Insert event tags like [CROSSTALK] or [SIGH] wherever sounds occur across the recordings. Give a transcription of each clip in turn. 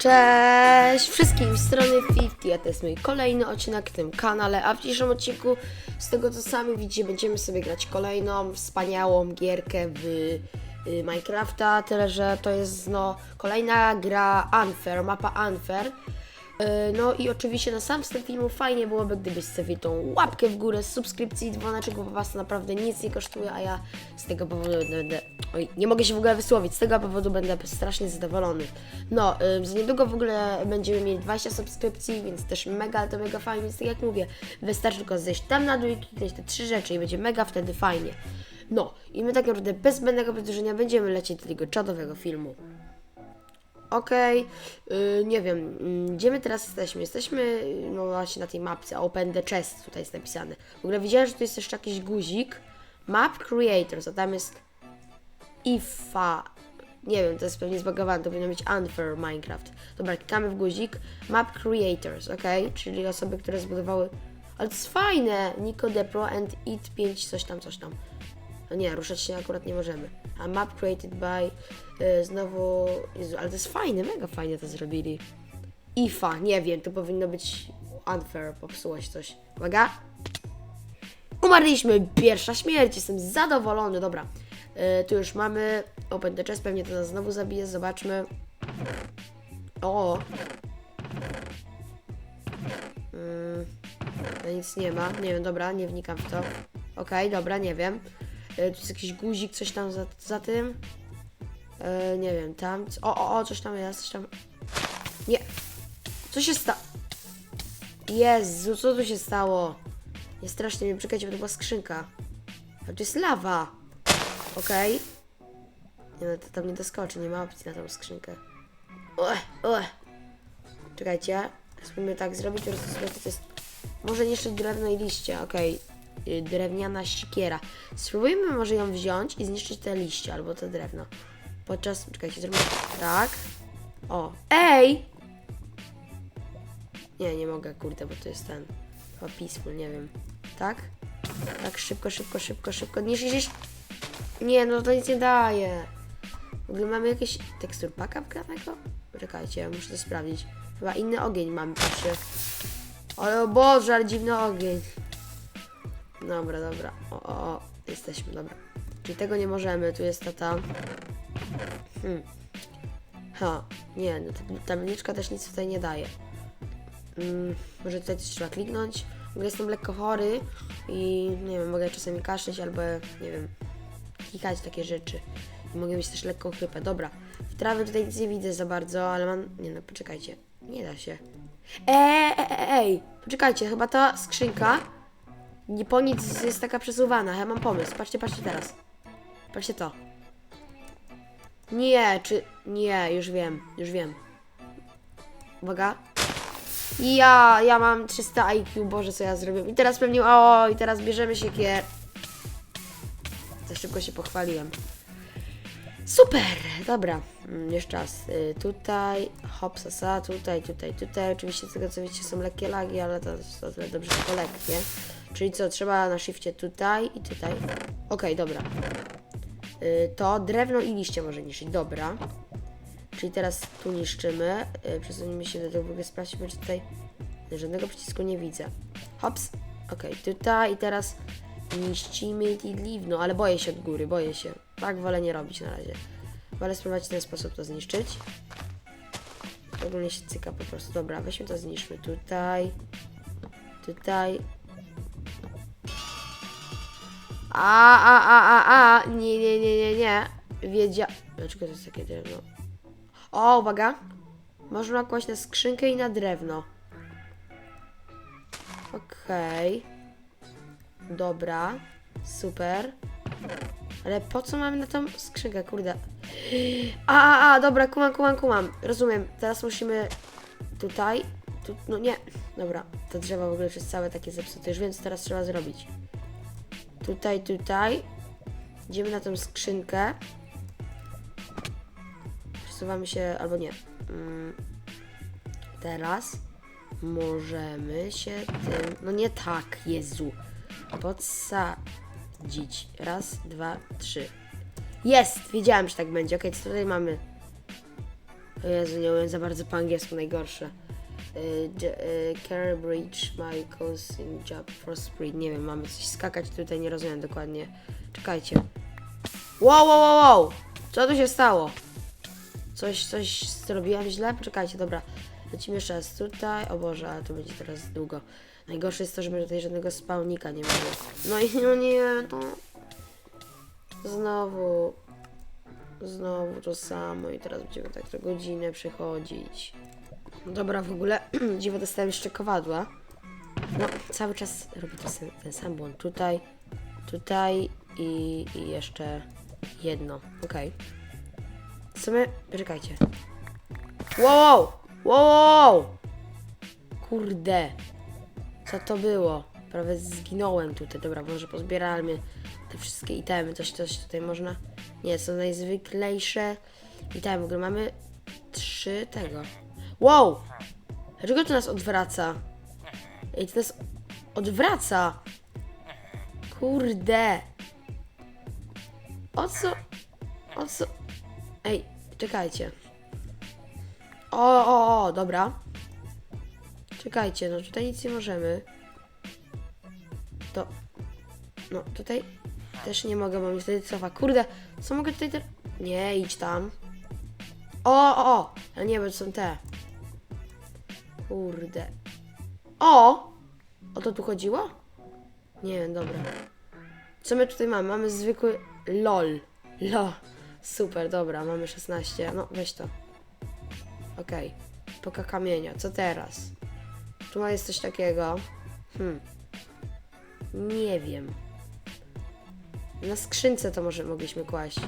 Cześć! Wszystkim, strony 50, a to jest mój kolejny odcinek w tym kanale, a w dzisiejszym odcinku, z tego co sami widzicie, będziemy sobie grać kolejną wspaniałą gierkę w y, Minecrafta, tyle że to jest no kolejna gra Unfair, mapa Unfair. Y, No i oczywiście na sam wstęp filmu fajnie byłoby, gdybyś sobie tą łapkę w górę, subskrypcji i dzwoneczek, bo was to naprawdę nic nie kosztuje, a ja z tego powodu będę... Oj, nie mogę się w ogóle wysłowić, z tego powodu będę strasznie zadowolony. No, y, za niedługo w ogóle będziemy mieli 20 subskrypcji, więc też mega, to mega fajnie, więc tak jak mówię, wystarczy tylko zejść tam na dół i kliknąć te trzy rzeczy i będzie mega wtedy fajnie. No, i my tak naprawdę bez zbędnego przedłużenia będziemy lecieć do tego czadowego filmu. Okej, y, nie wiem, mm, gdzie my teraz jesteśmy? Jesteśmy, y, no właśnie na tej mapce, Open the Chest tutaj jest napisane. W ogóle widziałem, że tu jest jeszcze jakiś guzik. Map Creators, a tam jest IFA. Nie wiem, to jest pewnie zbagowane, to powinno być Unfair Minecraft. Dobra, klikamy w guzik. Map Creators, ok? Czyli osoby, które zbudowały... Ale to jest fajne! Nico Depro and It 5 coś tam, coś tam. No nie, ruszać się akurat nie możemy. A map created by... Y, znowu... Jezu, ale to jest fajne, mega fajnie to zrobili. IFA, nie wiem, to powinno być unfair, popsuło się coś. Uwaga! Umarliśmy! Pierwsza śmierć, jestem zadowolony, dobra. Y, tu już mamy open the chest, pewnie to nas znowu zabije, zobaczmy. O! No nic nie ma, nie wiem, dobra, nie wnikam w to. Okej, dobra, nie wiem. Y, tu jest jakiś guzik, coś tam za, za tym. Y, nie wiem, tam. O, o, o, coś tam jest, coś tam. Nie. Co się stało? Jezu, co tu się stało? Nie strasznie mnie czekajcie, bo to była skrzynka. A tu jest lawa. Okej. Nie no, to tam nie doskoczy, nie ma opcji na tą skrzynkę. Ue, ue. Czekajcie. Spróbujmy tak zrobić, to jest... Może niszczyć drewno i liście, okej. Y, Drewniana sikiera. Spróbujmy może ją wziąć i zniszczyć te liście albo to drewno. Podczas... Czekajcie, zrobimy tak. O. Ej! Nie, nie mogę, kurde, bo to jest ten... Chyba peaceful, nie wiem. Tak? Tak, szybko, szybko, szybko, szybko. Niż, niż... Nie, no to nic nie daje. W ogóle mamy jakieś tekstur paka wgranego? Czekajcie, muszę to sprawdzić. Chyba inny ogień mamy, patrzę. Ale o Boże, ale dziwny ogień. Dobra, dobra. O, o, o. Jesteśmy, dobra. Czyli tego nie możemy, tu jest ta ta. Hmm. Ha, nie, no ta, ta tabliczka też nic tutaj nie daje. Mm, może tutaj coś trzeba kliknąć. W ogóle jestem lekko chory i nie wiem, mogę czasami kaszleć albo nie wiem, klikać takie rzeczy. I mogę mieć też lekką chrypę. Dobra, w trawy tutaj nic nie widzę za bardzo, ale mam... Nie no, poczekajcie. Nie da się. Eee, ej, ej, poczekajcie, chyba ta skrzynka nie po nic jest taka przesuwana. Ja mam pomysł. Patrzcie, patrzcie teraz. Patrzcie to. Nie, czy... Nie, już wiem, już wiem. Uwaga. Ja, ja mam 300 IQ, Boże, co ja zrobię. I teraz pewnie, o, i teraz bierzemy się kier. Za szybko się pochwaliłem. Super, dobra. Mm, Jeszcze raz. Y, tutaj, hopsasa, tutaj, tutaj, tutaj. Oczywiście z tego co wiecie są lekkie lagi, ale to, to tyle dobrze tylko lekkie. Czyli co, trzeba na shifcie tutaj i tutaj. Okej, dobra. Y, To drewno i liście może niszczyć, dobra. Czyli teraz tu niszczymy. Yy, przesunijmy się do tego, ogóle sprawdźmy, czy tutaj żadnego przycisku nie widzę. Hops. Okej, tutaj i teraz niszcimy lidliwno, ale boję się od góry, boję się. Tak wolę nie robić na razie. Wolę spróbować w ten sposób to zniszczyć. Ogólnie się cyka po prostu. Dobra, weźmy to zniszczmy tutaj. Tutaj. A, a, a, a, a. Nie, nie, nie, nie, nie. Wiedzia... Dlaczego to jest takie drewno? O, uwaga. Można kłaść na skrzynkę i na drewno. Okej. Dobra. Super. Ale po co mamy na tą skrzynkę, kurde? A, a, a, dobra, kumam, kumam, kumam. Rozumiem. Teraz musimy tutaj. Tu, no nie. Dobra, to drzewa w ogóle przez całe takie zepsute. Już wiem, co teraz trzeba zrobić. Tutaj, tutaj. Idziemy na tą skrzynkę. Przesuwamy się, albo nie. Mm, teraz możemy się tym. No nie tak, Jezu. Podsadzić. Raz, dwa, trzy. Jest! Wiedziałem, że tak będzie. Okej, co tutaj mamy? O Jezu, nie umiem za bardzo po angielsku, najgorsze. Y, y, Cambridge, my cousin, job for spree. Nie wiem, mamy coś skakać tutaj, nie rozumiem dokładnie. Czekajcie. Wow, wow, wow, wow! Co tu się stało? Coś, coś zrobiłem źle? Poczekajcie, dobra. Lecimy jeszcze raz tutaj. O Boże, ale to będzie teraz długo. Najgorsze jest to, że my tutaj żadnego spawnika nie mamy. No i no nie, no. Znowu. Znowu to samo i teraz będziemy tak co godzinę przechodzić. No Dobra, w ogóle [CLEARS THROAT] dziwo dostałem jeszcze kowadła. No, cały czas robi to sam, ten sam błąd. Tutaj, tutaj i, i jeszcze jedno. Okej. W sumie, poczekajcie. Wow! wow! Kurde. Co to było? Prawie zginąłem tutaj. Dobra, może pozbieramy te wszystkie itemy. Coś, coś tutaj można... Nie, są najzwyklejsze itemy. W ogóle mamy trzy tego. Wow! Dlaczego to nas odwraca? Ej, to nas odwraca! Kurde! O co? O co? Ej, czekajcie. O, o, o, dobra. Czekajcie, no tutaj nic nie możemy. To. No tutaj też nie mogę, mi wtedy cofa. Kurde, co mogę tutaj. Nie, idź tam. O, o, o! Ale nie, to są te. Kurde. O! O to tu chodziło? Nie wiem, dobra. Co my tutaj mamy? Mamy zwykły LOL. LOL. Super, dobra, mamy 16. No, weź to. Okej. Poka kamienia. Co teraz? Tu ma jest coś takiego. Hmm. Nie wiem. Na skrzynce to może mogliśmy kłaść.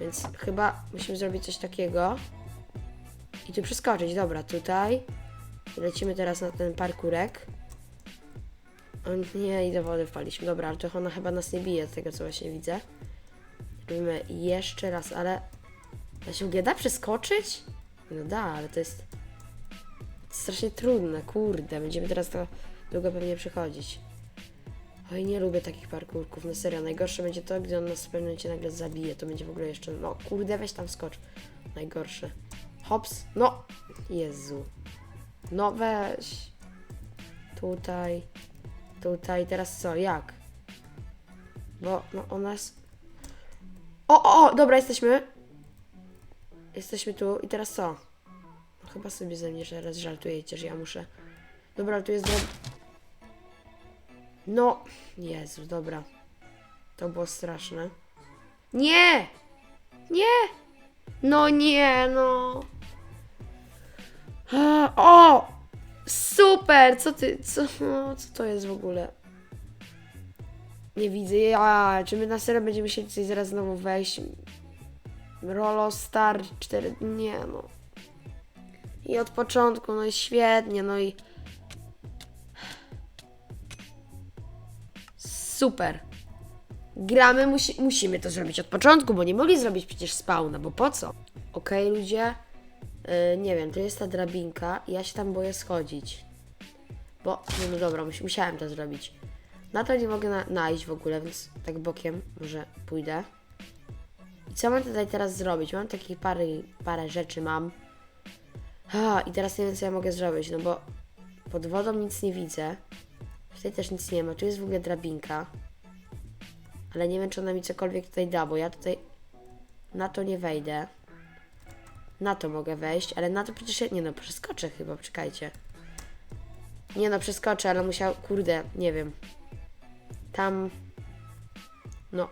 Więc chyba musimy zrobić coś takiego. I tu przeskoczyć. Dobra, tutaj. Lecimy teraz na ten parkurek. O nie, i do wody wpaliśmy. Dobra, ale to ona chyba nas nie bije, z tego co właśnie widzę. Robimy jeszcze raz, ale... Da się da przeskoczyć? No da, ale to jest... Strasznie trudne, kurde. Będziemy teraz to długo pewnie przechodzić. Oj, nie lubię takich parkurków, no serio. Najgorsze będzie to, gdy on nas w pewnym momencie nagle zabije. To będzie w ogóle jeszcze... No, kurde, weź tam skocz. Najgorsze. Hops. No! Jezu. No weź. Tutaj. Tutaj. Teraz co? Jak? Bo no ona jest... O, o, o! Dobra, jesteśmy. Jesteśmy tu. I teraz co? Chyba sobie ze mnie teraz żartujecie, że ja muszę... Dobra, tu jest... No! Jezu, dobra. To było straszne. Nie! Nie! No nie, no! O! Super! Co ty, co, no, co to jest w ogóle? Nie widzę. Ja, czy my na serio będziemy musieli coś zaraz znowu wejść? Rolo Star 4. Nie no. I od początku, no i świetnie, no i. Super. Gramy, musi, musimy to zrobić od początku, bo nie mogli zrobić przecież spawna, bo po co? Okej, ludzie. Yy, nie wiem, to jest ta drabinka ja się tam boję schodzić. Bo, no, no dobra, mus, musiałem to zrobić. Na to nie mogę na, w ogóle, więc tak bokiem może pójdę. I co mam tutaj teraz zrobić? Mam takie parę, parę rzeczy mam. Ha, I teraz nie wiem, co ja mogę zrobić, no bo pod wodą nic nie widzę. Tutaj też nic nie ma. Tu jest w ogóle drabinka. Ale nie wiem, czy ona mi cokolwiek tutaj da, bo ja tutaj na to nie wejdę. Na to mogę wejść, ale na to przecież... Nie no, przeskoczę chyba, czekajcie. Nie no, przeskoczę, ale musiał... Kurde, nie wiem. Tam... No.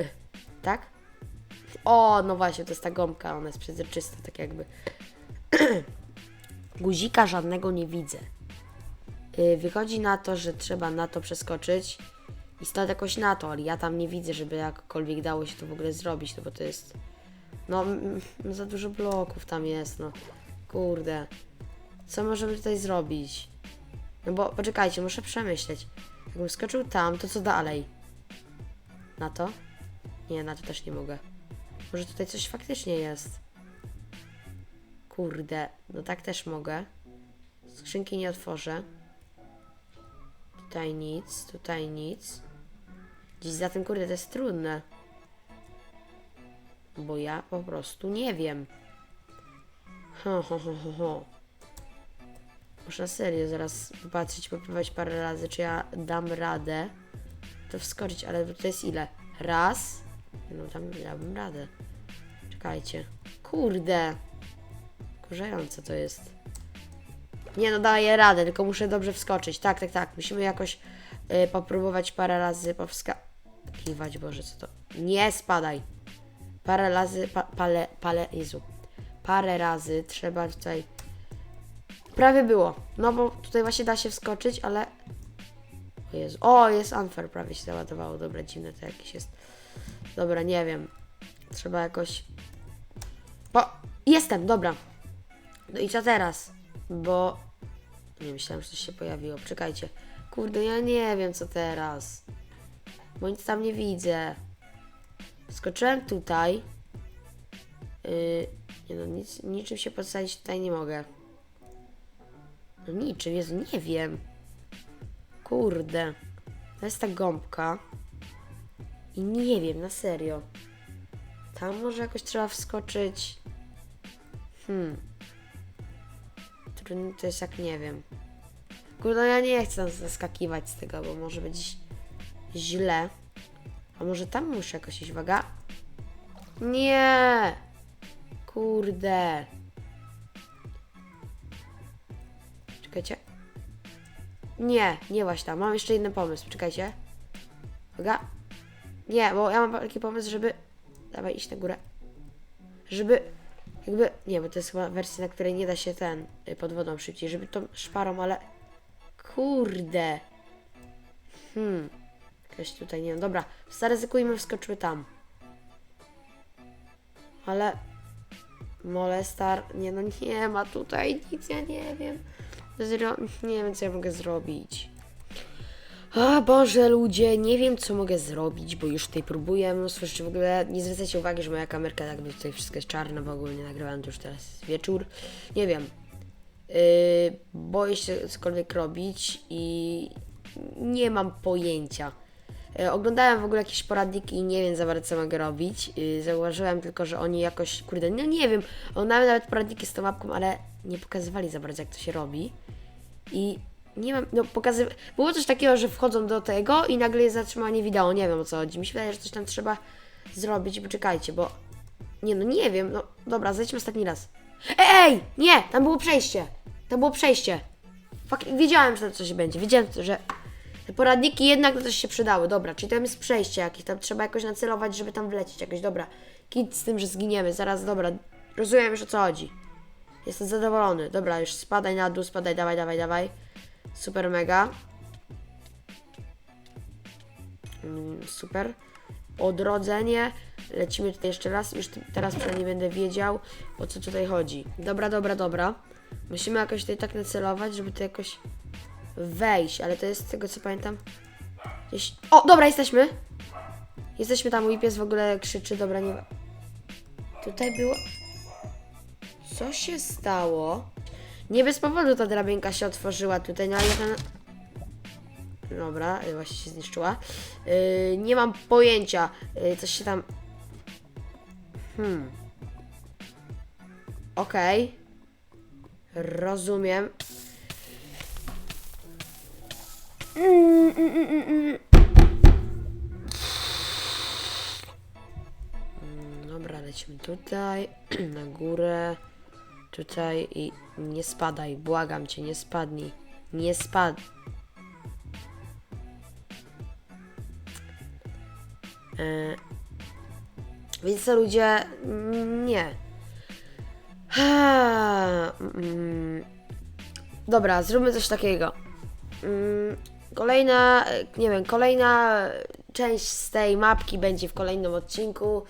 Y, tak? O, no właśnie, to jest ta gąbka, ona jest przezroczysta, tak jakby. [CLEARS THROAT] Guzika żadnego nie widzę. Y, Wychodzi na to, że trzeba na to przeskoczyć i stać jakoś na to, ale ja tam nie widzę, żeby jakkolwiek dało się to w ogóle zrobić, no bo to jest... No za dużo bloków tam jest, no. Kurde. Co możemy tutaj zrobić? No bo, poczekajcie, muszę przemyśleć. Jakbym skoczył tam, to co dalej? Na to? Nie, na to też nie mogę. Może tutaj coś faktycznie jest. Kurde, no tak też mogę. Skrzynki nie otworzę. Tutaj nic, tutaj nic. Gdzieś za tym, kurde, to jest trudne. Bo ja po prostu nie wiem. Ho, ho, ho, ho, ho. Muszę serio zaraz popatrzeć, popływać parę razy, czy ja dam radę to wskoczyć, ale to jest ile? Raz? No tam dałbym radę. Czekajcie. Kurde. Kurzające to jest. Nie no, daję radę, tylko muszę dobrze wskoczyć. Tak, tak, tak. Musimy jakoś y, popróbować parę razy powskakiwać. Boże, co to? Nie spadaj. Parę razy, pa, pale, pale, Jezu. Parę razy trzeba tutaj... Prawie było. No bo tutaj właśnie da się wskoczyć, ale... O Jezu. O, jest unfair, prawie się załadowało. Dobra, dziwne to jakieś jest. Dobra, nie wiem. Trzeba jakoś... O, jestem, dobra. No i co teraz? Bo... Nie myślałem, że coś się pojawiło. Czekajcie. Kurde, ja nie wiem, co teraz. Bo nic tam nie widzę. Skoczyłem tutaj. Yy, nie no, nic, niczym się podsadzić tutaj nie mogę. No niczym, Jezu, nie wiem. Kurde. To jest ta gąbka. I nie wiem, na serio. Tam może jakoś trzeba wskoczyć. Hmm. Trudno to jest jak nie wiem. Kurde, ja nie chcę zaskakiwać z tego, bo może być źle. A może tam muszę jakoś iść, uwaga. Nie! Kurde. Czekajcie. Nie, nie właśnie tam. Mam jeszcze inny pomysł. Czekajcie. Uwaga. Nie, bo ja mam taki pomysł, żeby... Dawaj, iść na górę. Żeby... Jakby... Nie, bo to jest chyba wersja, na której nie da się ten... y, Pod wodą szybciej. Żeby tą szparą, ale... Kurde. Hmm. Jakaś tutaj, nie wiem. Dobra, zaryzykujmy, wskoczymy tam. Ale... Molestar... Nie, no nie ma tutaj nic, ja nie wiem. Zero... Nie wiem, co ja mogę zrobić. A Boże, ludzie, nie wiem, co mogę zrobić, bo już tutaj próbuję mnóstwo rzeczy. W ogóle nie zwracajcie uwagi, że moja kamerka jakby tutaj wszystko jest czarne, bo ogólnie nagrywam to już teraz wieczór. Nie wiem. Yy, boję się cokolwiek robić i nie mam pojęcia. Yy, oglądałem w ogóle jakieś poradniki i nie wiem za bardzo co mogę robić. Yy, zauważyłem tylko, że oni jakoś, kurde, no nie wiem, oglądałem nawet poradniki z tą mapką, ale nie pokazywali za bardzo jak to się robi. I nie mam, no pokazy... Było coś takiego, że wchodzą do tego i nagle jest zatrzymanie wideo, nie wiem o co chodzi. Mi się wydaje, że coś tam trzeba zrobić, poczekajcie, bo... Nie no, nie wiem, no dobra, zejdźmy ostatni raz. Ej, ej, nie, tam było przejście. Tam było przejście. Fak, wiedziałem, że tam coś będzie, wiedziałem, że te poradniki jednak na coś się przydały. Dobra, czyli tam jest przejście jakieś, tam trzeba jakoś nacelować, żeby tam wlecieć jakoś, dobra. Kit z tym, że zginiemy, zaraz, dobra, rozumiem już o co chodzi. Jestem zadowolony. Dobra, już spadaj na dół, spadaj, dawaj, dawaj, dawaj. Super mega. Mm, Super. Odrodzenie. Lecimy tutaj jeszcze raz. Już teraz przynajmniej będę wiedział, o co tutaj chodzi. Dobra, dobra, dobra. Musimy jakoś tutaj tak nacelować, żeby to jakoś wejść, ale to jest z tego co pamiętam. Gdzieś... O, dobra, jesteśmy. Jesteśmy tam, mój pies w ogóle krzyczy, dobra, nie... Tutaj było... Co się stało? Nie bez powodu ta drabinka się otworzyła tutaj, no ale ten... Dobra, właśnie się zniszczyła. Yy, nie mam pojęcia. Yy, się tam... Hmm. Okej. Rozumiem. Mm, mm. Mm, Dobra, lecimy tutaj, [CLEARS THROAT] na górę, tutaj i nie spadaj, błagam cię, nie spadnij, nie spad. E, Więc co ludzie, Mm, nie. Ha, mm, Dobra, zróbmy coś takiego. Mm, Kolejna, nie wiem, kolejna część z tej mapki będzie w kolejnym odcinku.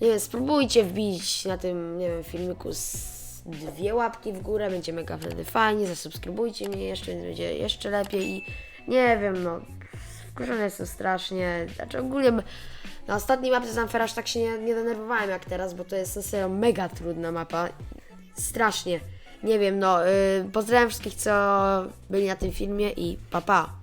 Nie wiem, spróbujcie wbić na tym, nie wiem, filmiku z dwie łapki w górę, będzie mega wtedy fajnie, zasubskrybujcie mnie jeszcze, więc będzie jeszcze lepiej i nie wiem, no, wkurzony jestem strasznie, znaczy ogólnie na ostatniej mapce z Amfera aż tak się nie, nie denerwowałem jak teraz, bo to jest na serio mega trudna mapa, strasznie, nie wiem, no, yy, pozdrawiam wszystkich, co byli na tym filmie i pa pa.